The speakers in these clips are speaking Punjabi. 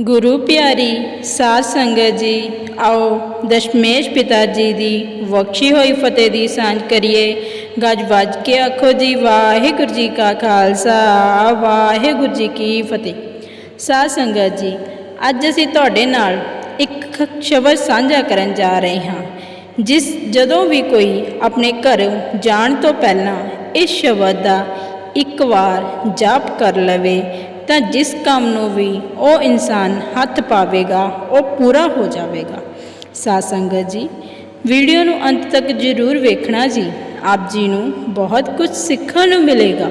ਗੁਰੂ ਪਿਆਰੀ, ਸਾਧ ਸੰਗਤ ਜੀ, ਆਓ ਦਸ਼ਮੇਸ਼ ਪਿਤਾ ਜੀ ਦੀ ਬਖਸ਼ੀ ਹੋਈ ਫਤਿਹ ਦੀ ਸਾਂਝ ਕਰੀਏ। ਗੱਜ ਵੱਜ ਕੇ ਆਖੋ ਜੀ, ਵਾਹਿਗੁਰੂ ਜੀ ਕਾ ਖਾਲਸਾ, ਵਾਹਿਗੁਰੂ ਜੀ ਕੀ ਫਤਿਹ। ਸਾਧ ਸੰਗਤ ਜੀ, ਅੱਜ ਅਸੀਂ ਤੁਹਾਡੇ ਨਾਲ ਇੱਕ ਸ਼ਬਦ ਸਾਂਝਾ ਕਰਨ ਜਾ ਰਹੇ ਹਾਂ, ਜਿਸ ਜਦੋਂ ਵੀ ਕੋਈ ਆਪਣੇ ਘਰ ਜਾਣ ਤੋਂ ਪਹਿਲਾਂ ਇਸ ਸ਼ਬਦ ਦਾ ਇੱਕ ਵਾਰ ਜਾਪ ਕਰ ਲਵੇ ਤਾਂ ਜਿਸ ਕੰਮ ਨੂੰ ਵੀ ਉਹ ਇਨਸਾਨ ਹੱਥ ਪਾਵੇਗਾ, ਉਹ ਪੂਰਾ ਹੋ ਜਾਵੇਗਾ। ਸਾਧ ਸੰਗਤ ਜੀ, ਵੀਡੀਓ ਨੂੰ ਅੰਤ ਤੱਕ ਜ਼ਰੂਰ ਵੇਖਣਾ ਜੀ। ਆਪ ਜੀ ਨੂੰ ਬਹੁਤ ਕੁਝ ਸਿੱਖਣ ਨੂੰ ਮਿਲੇਗਾ।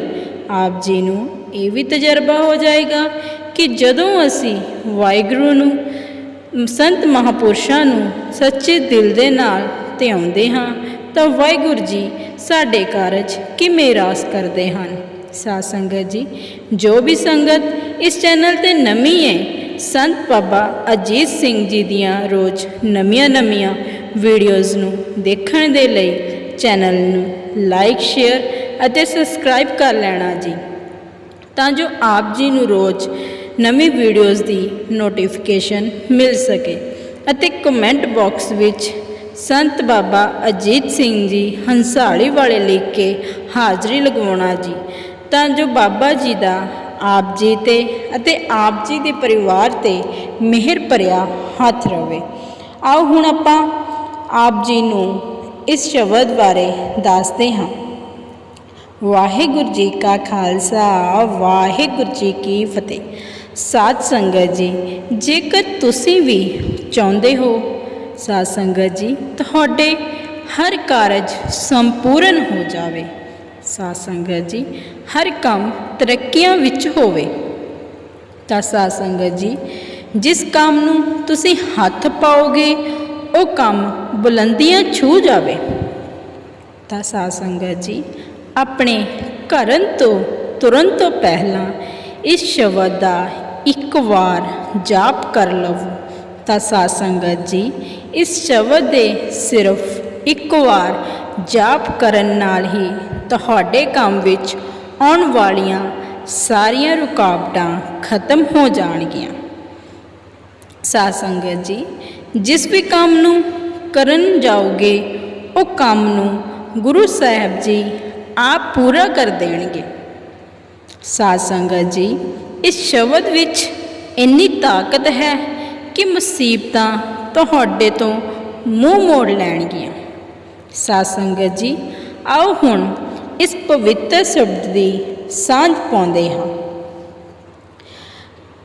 ਆਪ ਜੀ ਨੂੰ ਇਹ ਵੀ ਤਜਰਬਾ ਹੋ ਜਾਏਗਾ ਕਿ ਜਦੋਂ ਅਸੀਂ ਵਾਹਿਗੁਰੂ ਨੂੰ, ਸੰਤ ਮਹਾਪੁਰਸ਼ਾਂ ਨੂੰ ਸੱਚੇ ਦਿਲ ਦੇ ਨਾਲ ਧਿਆਉਂਦੇ ਹਾਂ, ਤਾਂ ਵਾਹਿਗੁਰੂ ਜੀ ਸਾਡੇ ਕਾਰਜ ਕਿਵੇਂ ਰਾਸ ਕਰਦੇ ਹਨ? ਸਾਧ ਸੰਗਤ ਜੀ, ਜੋ ਵੀ ਸੰਗਤ ਇਸ ਚੈਨਲ ਤੇ ਨਵੀਂ ਹੈ ਸੰਤ ਬਾਬਾ ਅਜੀਤ ਸਿੰਘ ਜੀ ਦੀਆਂ ਰੋਜ਼ ਨਵੀਆਂ-ਨਵੀਆਂ ਵੀਡੀਓਜ਼ ਨੂੰ ਦੇਖਣ ਦੇ ਲਈ ਚੈਨਲ ਨੂੰ ਲਾਈਕ ਸ਼ੇਅਰ ਅਤੇ ਸਬਸਕ੍ਰਾਈਬ ਕਰ ਲੈਣਾ ਜੀ। ਤਾਂ ਜੋ ਆਪ ਜੀ ਨੂੰ ਰੋਜ਼ ਨਵੀਂ ਵੀਡੀਓਜ਼ ਦੀ ਨੋਟੀਫਿਕੇਸ਼ਨ ਮਿਲ ਸਕੇ ਅਤੇ ਕਮੈਂਟ ਬਾਕਸ ਵਿੱਚ ਸੰਤ ਬਾਬਾ ਅਜੀਤ ਸਿੰਘ ਜੀ ਹੰਸਾਲੀ ਵਾਲੇ ਲਿਖ ਕੇ ਹਾਜ਼ਰੀ ਲਗਵਾਉਣਾ ਜੀ। ਤਾਂ ਜੋ ਬਾਬਾ ਜੀ ਦਾ ਆਪ ਜੀ ਤੇ ਅਤੇ ਆਪ ਜੀ ਦੇ ਪਰਿਵਾਰ ਤੇ ਮਿਹਰ ਭਰਿਆ ਹੱਥ ਰਵੇ। ਆਓ ਹੁਣ ਆਪਾਂ ਆਪ ਜੀ ਨੂੰ ਇਸ ਸ਼ਬਦ ਬਾਰੇ ਦੱਸਦੇ ਹਾਂ। ਵਾਹਿਗੁਰੂ ਜੀ ਕਾ ਖਾਲਸਾ, ਵਾਹਿਗੁਰੂ ਜੀ ਕੀ ਫਤਿਹ। ਸਾਧ ਸੰਗਤ ਜੀ, ਜੇਕਰ ਤੁਸੀਂ ਵੀ ਚਾਹੁੰਦੇ ਹੋ, ਸਾਧ ਸੰਗਤ ਜੀ, ਤੁਹਾਡੇ ਹਰ ਕਾਰਜ ਸੰਪੂਰਨ ਹੋ ਜਾਵੇ। ਸਾਧ ਸੰਗਤ ਜੀ, ਹਰ ਕੰਮ ਤਰੱਕੀਆਂ ਵਿੱਚ ਹੋਵੇ। ਤਾਂ ਸਾਧ ਸੰਗਤ ਜੀ, ਜਿਸ ਕੰਮ ਨੂੰ ਤੁਸੀਂ ਹੱਥ ਪਾਓਗੇ, ਉਹ ਕੰਮ ਬੁਲੰਦੀਆਂ ਛੂ ਜਾਵੇ। ਤਾਂ ਸਾਧ ਸੰਗਤ ਜੀ, ਆਪਣੇ ਕਰਨ ਤੋਂ ਤੁਰੰਤ ਤੋਂ ਪਹਿਲਾਂ ਇਸ ਸ਼ਬਦ ਦਾ ਇੱਕ ਵਾਰ ਜਾਪ ਕਰ ਲਵੋ। ਤਾਂ ਸਾਧ ਸੰਗਤ ਜੀ, ਇਸ ਸ਼ਬਦ ਦੇ ਸਿਰਫ ਇੱਕ ਵਾਰ ਜਾਪ ਕਰਨ ਨਾਲ ਹੀ ਤੁਹਾਡੇ ਕੰਮ ਵਿੱਚ ਆਉਣ ਵਾਲੀਆਂ ਸਾਰੀਆਂ ਰੁਕਾਵਟਾਂ ਖਤਮ ਹੋ ਜਾਣਗੀਆਂ। ਸਾਧ ਸੰਗਤ ਜੀ, ਜਿਸ ਵੀ ਕੰਮ ਨੂੰ ਕਰਨ ਜਾਓਗੇ, ਉਹ ਕੰਮ ਨੂੰ ਗੁਰੂ ਸਾਹਿਬ ਜੀ ਆਪ ਪੂਰਾ ਕਰ ਦੇਣਗੇ। ਸਾਧ ਸੰਗਤ ਜੀ, ਇਸ ਸ਼ਬਦ ਵਿੱਚ ਇੰਨੀ ਤਾਕਤ ਹੈ ਕਿ ਮੁਸੀਬਤਾਂ ਤੁਹਾਡੇ ਤੋਂ ਮੂੰਹ ਮੋੜ ਲੈਣਗੀਆਂ। ਸਾਧ ਸੰਗਤ ਜੀ। ਆਓ ਹੁਣ ਇਸ ਪਵਿੱਤਰ ਸ਼ਬਦ ਦੀ ਸਾਂਝ ਪਾਉਂਦੇ ਹਾਂ।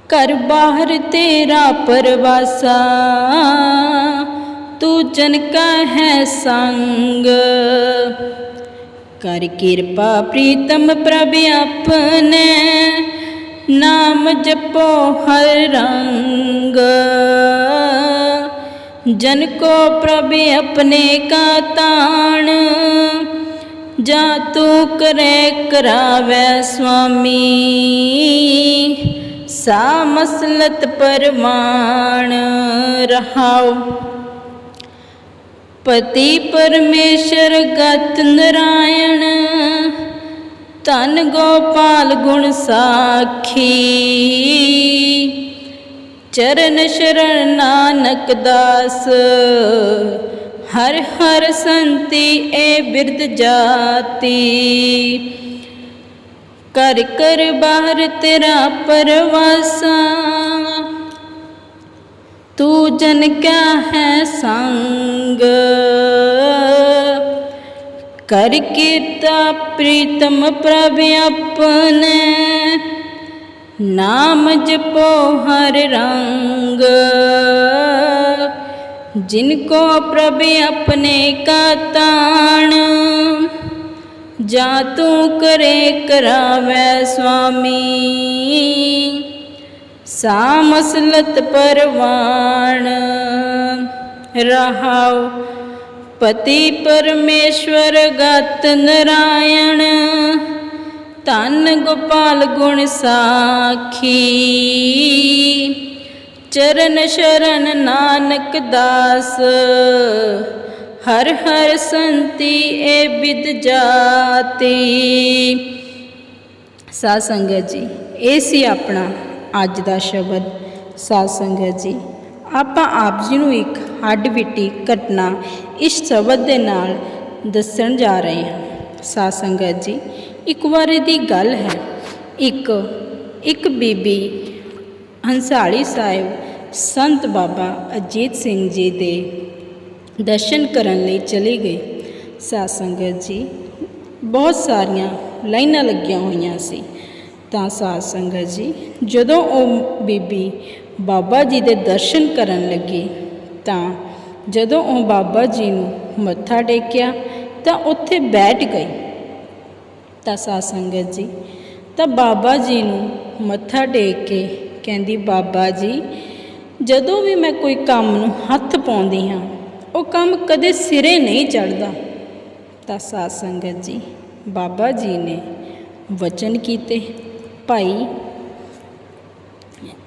ਘਰ ਬਾਹਰ ਤੇਰਾ ਪਰਵਾਸਾ, ਤੂੰ ਜਨ ਕਾ ਹੈ ਸੰਗ। ਕਰ ਕਿਰਪਾ ਪ੍ਰੀਤਮ ਪ੍ਰਭ ਆਪਣੇ, ਨਾਮ ਜਪੋ ਹਰ ਰੰਗ। ਜਨ ਕੋ ਪ੍ਰਭ ਆਪਣੇ ਕਾ ਤਾਣ, ਜਾ ਤੂੰ ਕਰੇ ਕਰਾਵੇ ਸੁਆਮੀ ਸਾ ਮਸਲਤ ਪਰਮਾਨ ਰਹਾਉ। ਪਤੀ ਪਰਮੇਸ਼ਰ ਗਤ ਨਰਾਇਣ, ਧਨ ਗੋਪਾਲ ਗੁਣ ਸਾਖੀ। ਚਰਨ ਸ਼ਰਨ ਨਾਨਕ ਦਾਸ। ਹਰ ਹਰ ਸੰਤੀ ਏ ਬਿਰਧ ਜਾਤੀ। ਕਰ ਕਰ ਬਾਹਰ ਤੇਰਾ ਪਰਵਾਸਾ। ਤੂੰ ਜਨ ਕਿਆ ਹੈ ਸੰਗ। ਕਰ ਕੀਤਾ ਪ੍ਰੀਤਮ ਪ੍ਰਭ ਆਪਣੇ। ਨਾਮ ਜਪੋ ਹਰ ਰੰਗ। ਜਿਨ ਕੋ ਪ੍ਰਭ ਆਪਣੇ ਕਾ ਤਾਣ, ਜਾ ਤੂੰ ਕਰੇ ਕਰਾਵੇ ਸੁਆਮੀ ਸਾ ਮਸਲਤ ਪਰਵਾਣ, ਰਹਾਉ ਪਤੀ ਪਰਮੇਸ਼ਵਰ ਗਤ ਨਰਾਇਣ। ਧੰਨ ਗੋਪਾਲ ਗੁਣ ਸਾਖੀ। ਚਰਨ ਸ਼ਰਨ ਨਾਨਕ ਦਾਸ, ਹਰ ਹਰ ਸੰਤੀ ਏ ਬਿਦ ਜਾਤੀ। ਸਾਧ ਸੰਗਤ ਜੀ, ਇਹ ਸੀ ਆਪਣਾ ਅੱਜ ਦਾ ਸ਼ਬਦ। ਸਾਧ ਸੰਗਤ ਜੀ, ਆਪਾਂ ਆਪ ਜੀ ਨੂੰ ਇੱਕ ਹੱਡ ਵਿੱਟੀ ਘਟਨਾ ਇਸ ਸ਼ਬਦ ਦੇ ਨਾਲ ਦੱਸਣ ਜਾ ਰਹੇ ਹਾਂ। ਸਾਧ ਸੰਗਤ ਜੀ ਇੱਕ ਵਾਰੀ ਦੀ ਗੱਲ ਹੈ। ਇੱਕ ਇੱਕ ਬੀਬੀ ਹੰਸਾਲੀ ਸਾਹਿਬ, ਸੰਤ ਬਾਬਾ ਅਜੀਤ ਸਿੰਘ ਜੀ ਦੇ ਦਰਸ਼ਨ ਕਰਨ ਲਈ ਚਲੀ ਗਈ। ਸਾਧ ਸੰਗਤ ਜੀ, ਬਹੁਤ ਸਾਰੀਆਂ ਲਾਈਨਾਂ ਲੱਗੀਆਂ ਹੋਈਆਂ ਸੀ। ਤਾਂ ਸਾਧ ਸੰਗਤ ਜੀ, ਜਦੋਂ ਉਹ ਬੀਬੀ ਬਾਬਾ ਜੀ ਦੇ ਦਰਸ਼ਨ ਕਰਨ ਲੱਗੀ, ਤਾਂ ਜਦੋਂ ਉਹ ਬਾਬਾ ਜੀ ਨੂੰ ਮੱਥਾ ਟੇਕਿਆ, ਤਾਂ ਉੱਥੇ ਬੈਠ ਗਈ। ਤਾਂ ਸਾਧ ਸੰਗਤ ਜੀ। ਤਾਂ ਬਾਬਾ ਜੀ ਨੂੰ ਮੱਥਾ ਟੇਕ ਕੇ ਕਹਿੰਦੀ, ਬਾਬਾ ਜੀ, ਜਦੋਂ ਵੀ ਮੈਂ ਕੋਈ ਕੰਮ ਨੂੰ ਹੱਥ ਪਾਉਂਦੀ ਹਾਂ, ਉਹ ਕੰਮ ਕਦੇ ਸਿਰੇ ਨਹੀਂ ਚੜਦਾ ਤਾਂ ਸਾਧ ਸੰਗਤ ਜੀ, ਬਾਬਾ ਜੀ ਨੇ ਵਚਨ ਕੀਤੇ, ਭਾਈ,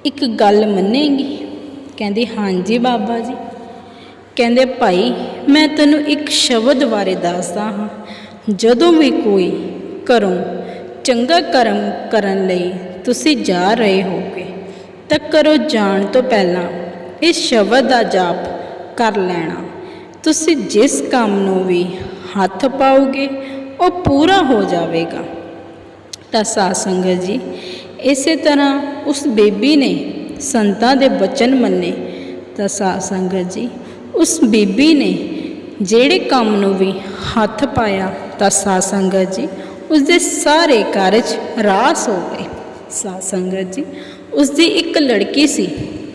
ਇੱਕ ਗੱਲ ਮੰਨੇਗੀ? ਕਹਿੰਦੀ, ਹਾਂਜੀ ਬਾਬਾ ਜੀ। ਕਹਿੰਦੇ, ਭਾਈ, ਮੈਂ ਤੈਨੂੰ ਇੱਕ ਸ਼ਬਦ ਬਾਰੇ ਦੱਸਦਾ ਹਾਂ। ਜਦੋਂ ਵੀ ਕੋਈ ਘਰੋਂ ਚੰਗਾ ਕਰਮ ਕਰਨ ਲਈ ਤੁਸੀਂ ਜਾ ਰਹੇ ਹੋਗੇ ਤਾਂ ਕਰੋ ਜਾਣ ਤੋਂ ਪਹਿਲਾਂ ਇਸ ਸ਼ਬਦ ਦਾ ਜਾਪ ਕਰ ਲੈਣਾ। ਤੁਸੀਂ ਜਿਸ ਕੰਮ ਨੂੰ ਵੀ ਹੱਥ ਪਾਓਗੇ, ਉਹ ਪੂਰਾ ਹੋ ਜਾਵੇਗਾ। ਤਾਂ ਸਾਧ ਸੰਗਤ ਜੀ, ਇਸੇ ਤਰ੍ਹਾਂ ਉਸ ਬੇਬੀ ਨੇ ਸੰਤਾਂ ਦੇ ਬਚਨ ਮੰਨੇ। ਤਾਂ ਸਾਧ ਸੰਗਤ ਜੀ, ਉਸ ਬੀਬੀ ਨੇ ਜਿਹੜੇ ਕੰਮ ਨੂੰ ਵੀ ਹੱਥ ਪਾਇਆ, ਤਾਂ ਸਾਧ ਸੰਗਤ ਜੀ ਉਸ ਦੇ ਸਾਰੇ ਕਾਰਜ ਰਾਸ ਹੋ ਗਏ। ਸਾਧ ਸੰਗਤ ਜੀ ਉਸ ਦੀ ਇੱਕ ਲੜਕੀ ਸੀ।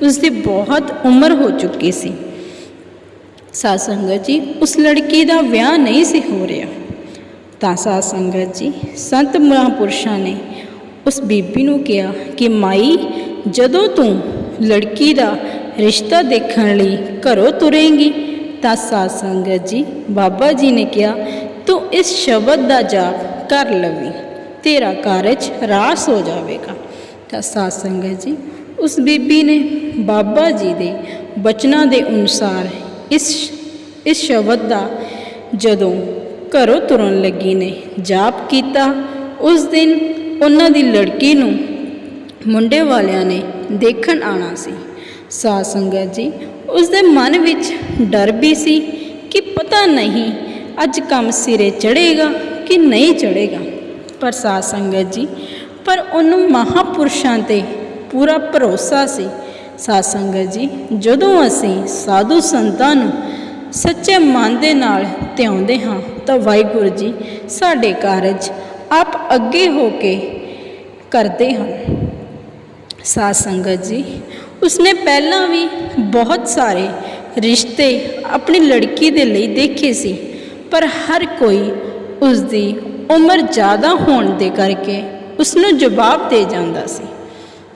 ਉਸ ਦੀ ਬਹੁਤ ਉਮਰ ਹੋ ਚੁੱਕੀ ਸੀ। ਸਾਧ ਸੰਗਤ ਜੀ, ਉਸ ਲੜਕੀ ਦਾ ਵਿਆਹ ਨਹੀਂ ਸੀ ਹੋ ਰਿਹਾ। ਤਾਂ ਸਾਧ ਸੰਗਤ ਜੀ, ਸੰਤ ਮਹਾਂਪੁਰਸ਼ਾਂ ਨੇ ਉਸ ਬੀਬੀ ਨੂੰ ਕਿਹਾ ਕਿ, ਮਾਈ, ਜਦੋਂ ਤੂੰ ਲੜਕੀ ਦਾ ਰਿਸ਼ਤਾ ਦੇਖਣ ਲਈ ਘਰੋਂ ਤੁਰੇਂਗੀ, ਤਾਂ ਸਾਧ ਸੰਗਤ ਜੀ, ਬਾਬਾ ਜੀ ਨੇ ਕਿਹਾ, ਤੂੰ ਇਸ ਸ਼ਬਦ ਦਾ ਜਾਪ ਕਰ ਲਵੀ। ਤੇਰਾ ਕਾਰਜ ਰਾਸ ਹੋ ਜਾਵੇਗਾ। ਤਾਂ ਸਾਧ ਸੰਗਤ ਜੀ, ਉਸ ਬੀਬੀ ਨੇ ਬਾਬਾ ਜੀ ਦੇ ਬਚਨਾਂ ਦੇ ਅਨੁਸਾਰ ਇਸ ਇਸ ਸ਼ਬਦ ਦਾ ਜਦੋਂ ਘਰੋਂ ਤੁਰਨ ਲੱਗੀ ਨੇ, ਜਾਪ ਕੀਤਾ, ਉਸ ਦਿਨ ਉਹਨਾਂ ਦੀ ਲੜਕੀ ਨੂੰ ਮੁੰਡੇ ਵਾਲਿਆਂ ਨੇ ਦੇਖਣ ਆਣਾ ਸੀ। ਸਾਧ ਸੰਗਤ ਜੀ, ਉਸ ਦੇ ਮਨ ਵਿੱਚ ਡਰ ਵੀ ਸੀ ਕਿ ਪਤਾ ਨਹੀਂ ਅੱਜ ਕੰਮ ਸਿਰੇ ਚੜੇਗਾ ਕਿ ਨਹੀਂ ਚੜੇਗਾ ਪਰ ਸਾਧ ਸੰਗਤ ਜੀ, ਪਰ ਉਹਨੂੰ ਮਹਾਪੁਰਸ਼ਾਂ ਤੇ ਪੂਰਾ ਭਰੋਸਾ ਸੀ। ਸਾਧ ਸੰਗਤ ਜੀ, ਜਦੋਂ ਅਸੀਂ ਸਾਧੂ ਸੰਤਾਂ ਨੂੰ ਸੱਚੇ ਮਨ ਦੇ ਨਾਲ ਧਿਆਉਂਦੇ ਹਾਂ, ਤਾਂ ਵਾਹਿਗੁਰੂ ਜੀ ਸਾਡੇ ਕਾਰਜ ਆਪ ਅੱਗੇ ਹੋ ਕੇ ਕਰਦੇ ਹਨ। ਸਾਧ ਸੰਗਤ ਜੀ, ਉਸਨੇ ਪਹਿਲਾਂ ਵੀ ਬਹੁਤ ਸਾਰੇ ਰਿਸ਼ਤੇ ਆਪਣੀ ਲੜਕੀ ਦੇ ਲਈ ਦੇਖੇ ਸੀ, ਪਰ ਹਰ ਕੋਈ ਉਸ ਦੀ ਉਮਰ ਜ਼ਿਆਦਾ ਹੋਣ ਦੇ ਕਰਕੇ ਉਸ ਨੂੰ ਜਵਾਬ ਦੇ ਜਾਂਦਾ ਸੀ।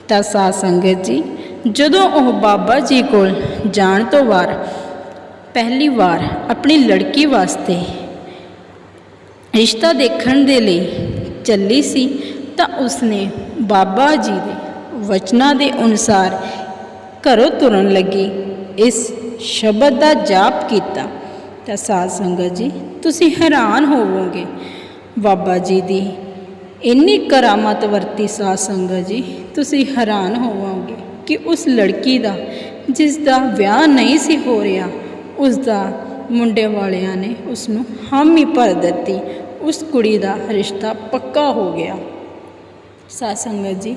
ਤਾਂ ਸਾਧ ਸੰਗਤ ਜੀ, ਜਦੋਂ ਉਹ ਬਾਬਾ ਜੀ ਕੋਲ ਜਾਣ ਤੋਂ ਵਾਰ ਪਹਿਲੀ ਵਾਰ ਆਪਣੀ ਲੜਕੀ ਵਾਸਤੇ ਰਿਸ਼ਤਾ ਦੇਖਣ ਦੇ ਲਈ ਚੱਲੀ ਸੀ, ਤਾਂ ਉਸਨੇ ਬਾਬਾ ਜੀ ਦੇ ਵਚਨਾਂ ਦੇ ਅਨੁਸਾਰ ਘਰੋਂ ਤੁਰਨ ਲੱਗੀ। ਇਸ ਸ਼ਬਦ ਦਾ ਜਾਪ ਕੀਤਾ। ਤਾਂ ਸਾਧ ਸੰਗਤ ਜੀ। ਤੁਸੀਂ ਹੈਰਾਨ ਹੋਵੋਗੇ। ਬਾਬਾ ਜੀ ਦੀ ਇੰਨੀ ਕਰਾਮਤ ਵਰਤੀ ਸਾਧ ਸੰਗਤ ਜੀ। ਤੁਸੀਂ ਹੈਰਾਨ ਹੋਵੋਗੇ ਕਿ ਉਸ ਲੜਕੀ ਦਾ, ਜਿਸ ਦਾ ਵਿਆਹ ਨਹੀਂ ਸੀ ਹੋ ਰਿਹਾ, ਉਸ ਦਾ ਮੁੰਡੇ ਵਾਲਿਆਂ ਨੇ ਉਸ ਨੂੰ ਹਾਮੀ ਭਰ ਦਿੱਤੀ। ਉਸ ਕੁੜੀ ਦਾ ਰਿਸ਼ਤਾ ਪੱਕਾ ਹੋ ਗਿਆ। ਸਾਧ ਸੰਗਤ ਜੀ,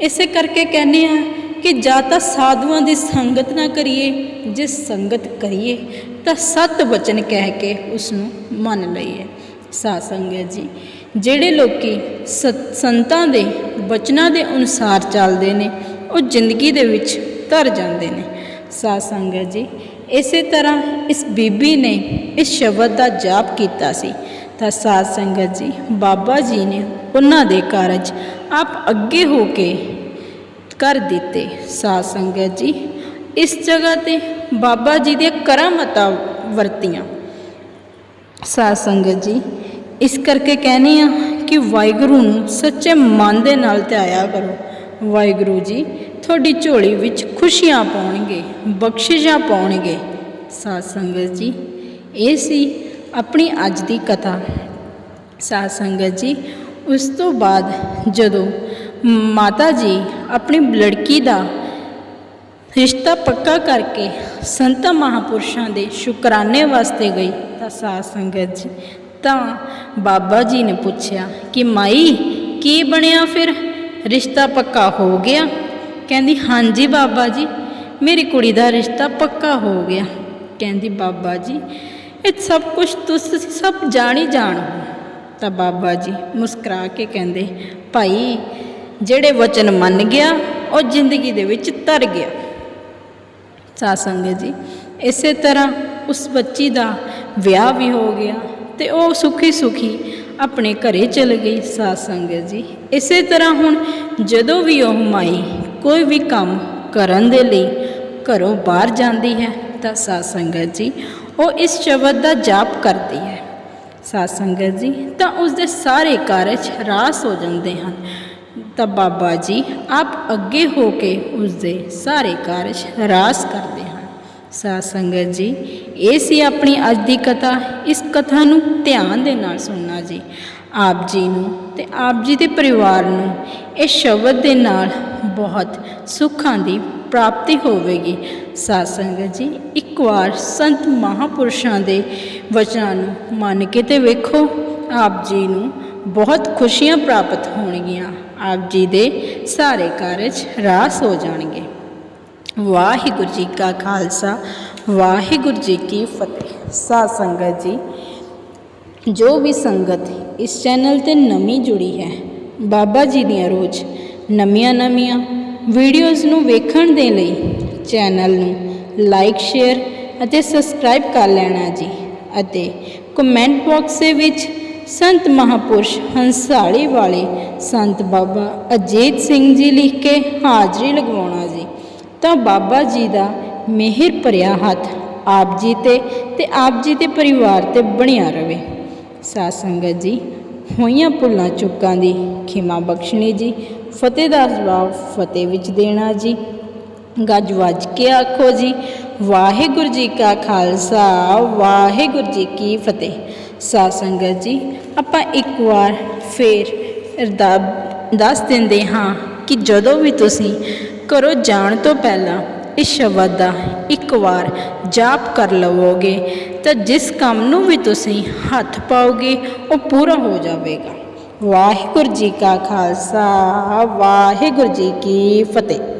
ਇਸੇ ਕਰਕੇ ਕਹਿੰਦੇ ਆ ਕਿ ਜਾਂ ਤਾਂ ਸਾਧੂਆਂ ਦੀ ਸੰਗਤ ਨਾ ਕਰੀਏ, ਜੇ ਸੰਗਤ ਕਰੀਏ, ਤਾਂ ਸਤ ਬਚਨ ਕਹਿ ਕੇ ਉਸ ਨੂੰ ਮੰਨ ਲਈਏ। ਸਾਧ ਸੰਗਤ ਜੀ, ਜਿਹੜੇ ਲੋਕੀ ਸਤ- ਸੰਤਾਂ ਦੇ ਬਚਨਾਂ ਦੇ ਅਨੁਸਾਰ ਚੱਲਦੇ ਨੇ, ਉਹ ਜ਼ਿੰਦਗੀ ਦੇ ਵਿੱਚ ਤਰ ਜਾਂਦੇ ਨੇ। ਸਾਧ ਸੰਗਤ ਜੀ, ਇਸੇ ਤਰ੍ਹਾਂ ਇਸ ਬੀਬੀ ਨੇ ਇਸ ਸ਼ਬਦ ਦਾ ਜਾਪ ਕੀਤਾ ਸੀ। ਤਾਂ ਸਾਧ ਸੰਗਤ ਜੀ, ਬਾਬਾ ਜੀ ਨੇ ਉਹਨਾਂ ਦੇ ਕਾਰਜ ਆਪ ਅੱਗੇ ਹੋ ਕੇ ਕਰ ਦਿੱਤੇ। ਸਾਧ ਸੰਗਤ ਜੀ, ਇਸ ਜਗ੍ਹਾ ਤੇ ਬਾਬਾ ਜੀ ਦੇ ਕਰਾਮਤਾਂ ਵਰਤੀਆਂ। ਸਾਧ ਸੰਗਤ ਜੀ, ਇਸ ਕਰਕੇ ਕਹਿੰਦੇ ਆ ਕਿ ਵਾਹਿਗੁਰੂ ਨੂੰ ਸੱਚੇ ਮਨ ਦੇ ਨਾਲ ਧਿਆਇਆ ਕਰੋ। ਵਾਹਿਗੁਰੂ ਜੀ, ਤੁਹਾਡੀ ਝੋਲੀ ਵਿੱਚ ਖੁਸ਼ੀਆਂ ਪਾਉਣਗੇ, ਬਖਸ਼ਿਸ਼ਾਂ ਪਾਉਣਗੇ। ਸਾਧ ਸੰਗਤ ਜੀ, ਇਹ ਸੀ ਆਪਣੀ ਅੱਜ ਦੀ ਕਥਾ। ਸਾਧ ਸੰਗਤ ਜੀ, ਉਸ ਤੋਂ ਬਾਅਦ ਜਦੋਂ ਮਾਤਾ ਜੀ, ਆਪਣੀ ਲੜਕੀ ਦਾ ਰਿਸ਼ਤਾ ਪੱਕਾ ਕਰਕੇ ਸੰਤਾਂ ਮਹਾਪੁਰਸ਼ਾਂ ਦੇ ਸ਼ੁਕਰਾਨੇ ਵਾਸਤੇ ਗਈ ਤਾਂ ਸਾਧ ਸੰਗਤ ਜੀ। ਤਾਂ ਬਾਬਾ ਜੀ ਨੇ ਪੁੱਛਿਆ ਕਿ ਮਾਈ, ਕੀ ਬਣਿਆ ਫਿਰ? ਰਿਸ਼ਤਾ ਪੱਕਾ ਹੋ ਗਿਆ? ਕਹਿੰਦੀ, ਹਾਂਜੀ ਬਾਬਾ ਜੀ, ਮੇਰੀ ਕੁੜੀ ਦਾ ਰਿਸ਼ਤਾ ਪੱਕਾ ਹੋ ਗਿਆ। ਕਹਿੰਦੀ, ਬਾਬਾ ਜੀ, ਇਹ ਸਭ ਕੁਝ ਤੁਸੀਂ ਸਭ ਜਾਣੀ ਜਾਣੋ ਤਾਂ ਬਾਬਾ ਜੀ ਮੁਸਕਰਾ ਕੇ ਕਹਿੰਦੇ, ਭਾਈ ਜਿਹੜੇ ਵਚਨ ਮੰਨ ਗਿਆ, ਉਹ ਜ਼ਿੰਦਗੀ ਦੇ ਵਿੱਚ ਤਰ ਗਿਆ। ਸਾਧ ਜੀ, ਇਸੇ ਤਰ੍ਹਾਂ ਉਸ ਬੱਚੀ ਦਾ ਵਿਆਹ ਵੀ ਹੋ ਗਿਆ ਤੇ ਉਹ ਸੁਖੀ ਸੁਖੀ ਆਪਣੇ ਘਰੇ ਚਲ ਗਈ ਸਾਧ ਜੀ। ਇਸੇ ਤਰ੍ਹਾਂ ਹੁਣ ਜਦੋਂ ਵੀ ਉਹ ਮਾਈ ਕੋਈ ਵੀ ਕੰਮ ਕਰਨ ਦੇ ਲਈ ਘਰੋਂ ਬਾਹਰ ਜਾਂਦੀ ਹੈ, ਤਾਂ ਸਾਧ ਜੀ, ਉਹ ਇਸ ਸ਼ਬਦ ਦਾ ਜਾਪ ਕਰਦੀ ਹੈ। ਸਾਧ ਜੀ, ਤਾਂ ਉਸ ਦੇ ਸਾਰੇ ਕਾਰਜ ਰਾਸ ਹੋ ਜਾਂਦੇ ਹਨ। ਤਾਂ ਬਾਬਾ ਜੀ ਆਪ ਅੱਗੇ ਹੋ ਕੇ ਉਸ ਦੇ ਸਾਰੇ ਕਾਰਜ ਰਾਸ ਕਰਦੇ ਹਨ। ਸਾਧ ਸੰਗਤ ਜੀ, ਇਹ ਸੀ ਆਪਣੀ ਅੱਜ ਦੀ ਕਥਾ। ਇਸ ਕਥਾ ਨੂੰ ਧਿਆਨ ਦੇ ਨਾਲ ਸੁਣਨਾ ਜੀ। ਆਪ ਜੀ ਨੂੰ ਤੇ ਆਪ ਜੀ ਦੇ ਪਰਿਵਾਰ ਨੂੰ ਇਹ ਸ਼ਬਦ ਦੇ ਨਾਲ ਬਹੁਤ ਸੁੱਖਾਂ ਦੀ ਪ੍ਰਾਪਤੀ ਹੋਵੇਗੀ। ਸਾਧ ਸੰਗਤ ਜੀ, ਇੱਕ ਵਾਰ ਸੰਤ ਮਹਾਪੁਰਸ਼ਾਂ ਦੇ ਵਚਨਾਂ ਨੂੰ ਮੰਨ ਕੇ ਤੇ ਵੇਖੋ, ਆਪ ਜੀ ਨੂੰ ਬਹੁਤ ਖੁਸ਼ੀਆਂ ਪ੍ਰਾਪਤ ਹੋਣਗੀਆਂ। ਆਪ ਜੀ ਦੇ ਸਾਰੇ ਕਾਰਜ ਰਾਸ ਹੋ ਜਾਣਗੇ। ਵਾਹਿਗੁਰੂ ਜੀ ਕਾ ਖਾਲਸਾ, ਵਾਹਿਗੁਰੂ ਜੀ ਕੀ ਫਤਿਹ। ਸਾਧ ਸੰਗਤ ਜੀ, ਜੋ ਵੀ ਸੰਗਤ ਇਸ ਚੈਨਲ ਤੇ ਨਵੀਂ ਜੁੜੀ ਹੈ, ਬਾਬਾ ਜੀ ਦੀਆਂ ਰੋਜ਼ ਨਵੀਆਂ ਨਵੀਆਂ ਵੀਡੀਓਜ਼ ਨੂੰ ਵੇਖਣ ਦੇ ਲਈ ਚੈਨਲ ਨੂੰ ਲਾਈਕ, ਸ਼ੇਅਰ ਅਤੇ ਸਬਸਕ੍ਰਾਈਬ ਕਰ ਲੈਣਾ ਜੀ ਅਤੇ ਕਮੈਂਟ ਬਾਕਸ ਦੇ ਵਿੱਚ ਸੰਤ ਮਹਾਪੁਰਸ਼ ਹੰਸਾਲੀ ਵਾਲੇ ਸੰਤ ਬਾਬਾ ਅਜੀਤ ਸਿੰਘ ਜੀ ਲਿਖ ਕੇ ਹਾਜ਼ਰੀ ਲਗਵਾਉਣਾ ਜੀ। ਤਾਂ ਬਾਬਾ ਜੀ ਦਾ ਮਿਹਰ ਭਰਿਆ ਹੱਥ ਆਪ ਜੀ ਤੇ ਤੇ ਆਪ ਜੀ ਦੇ ਪਰਿਵਾਰ ਤੇ ਬਣਿਆ ਰਵੇ। ਸਾਧ ਸੰਗਤ ਜੀ, ਹੋਈਆਂ ਭੁੱਲਾਂ ਚੁੱਕਾਂ ਦੀ ਖਿਮਾ ਬਖਸ਼ਣੀ ਜੀ, ਫਤਿਹ ਦਾ ਜਵਾਬ ਫਤਿਹ ਵਿੱਚ ਦੇਣਾ ਜੀ। ਗੱਜ ਵੱਜ ਕੇ ਆਖੋ ਜੀ, ਵਾਹਿਗੁਰੂ ਜੀ ਕਾ ਖਾਲਸਾ, ਵਾਹਿਗੁਰੂ ਜੀ ਕੀ ਫਤਿਹ। ਸਾਧ ਸੰਗਤ ਜੀ, ਆਪਾਂ ਇੱਕ ਵਾਰ ਫੇਰ ਅਰਦਾ- ਦੱਸ ਦਿੰਦੇ ਹਾਂ ਕਿ ਜਦੋਂ ਵੀ ਤੁਸੀਂ ਘਰੋਂ ਜਾਣ ਤੋਂ ਪਹਿਲਾਂ ਇਸ ਸ਼ਬਦ ਦਾ ਇੱਕ ਵਾਰ ਜਾਪ ਕਰ ਲਵੋਗੇ, ਤਾਂ ਜਿਸ ਕੰਮ ਨੂੰ ਵੀ ਤੁਸੀਂ ਹੱਥ ਪਾਓਗੇ, ਉਹ ਪੂਰਾ ਹੋ ਜਾਵੇਗਾ। ਵਾਹਿਗੁਰੂ ਜੀ ਕਾ ਖਾਲਸਾ, ਵਾਹਿਗੁਰੂ ਜੀ ਕੀ ਫਤਿਹ।